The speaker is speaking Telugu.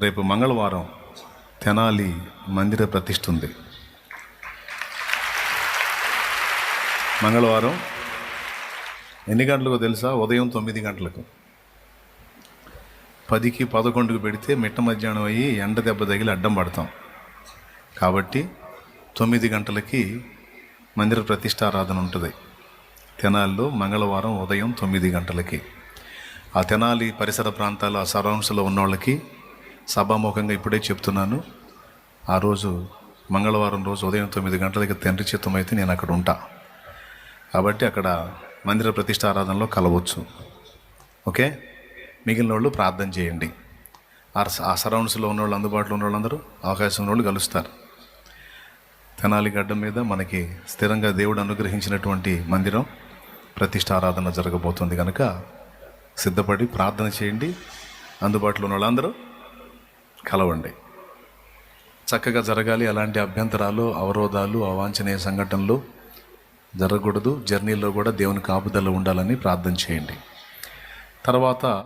రేపు మంగళవారం తెనాలి మందిర ప్రతిష్ఠ ఉంది మంగళవారం ఎన్ని గంటలకు తెలుసా? ఉదయం తొమ్మిది గంటలకు. పదికి పదకొండుకు పెడితే మిట్ట మధ్యాహ్నం అయ్యి ఎండ దెబ్బ తగిలి అడ్డం పడతాం. కాబట్టి తొమ్మిది గంటలకి మందిర ప్రతిష్టారాధన ఉంటుంది. తెనాలిలో మంగళవారం ఉదయం తొమ్మిది గంటలకి. ఆ తెనాలి పరిసర ప్రాంతాల సరౌండ్స్లో ఉన్న వాళ్ళకి సభాముఖంగా ఇప్పుడే చెప్తున్నాను. ఆ రోజు మంగళవారం రోజు ఉదయం తొమ్మిది గంటలకి తండ్రి చిత్తం అయితే నేను అక్కడ ఉంటా. కాబట్టి అక్కడ మందిర ప్రతిష్టారాధనలో కలవచ్చు. ఓకే? మిగిలిన వాళ్ళు ప్రార్థన చేయండి. ఆ ఆ సరౌండ్స్లో ఉన్న వాళ్ళు అందుబాటులో ఉన్న వాళ్ళందరూ అవకాశం ఉన్న వాళ్ళు కలుస్తారు. తెనాలి గడ్డ మీద మనకి స్థిరంగా దేవుడు అనుగ్రహించినటువంటి మందిరం ప్రతిష్టారాధన జరగబోతుంది కనుక సిద్ధపడి ప్రార్థన చేయండి. అందుబాటులో ఉన్న వాళ్ళందరూ కలవండి. చక్కగా జరగాలి అలాంటి అభ్యంతరాలు అవరోధాలు అవాంఛనీయ సంఘటనలు జరగకూడదు. జర్నీలో కూడా దేవుని కాపుదల ఉండాలని ప్రార్థన చేయండి. తర్వాత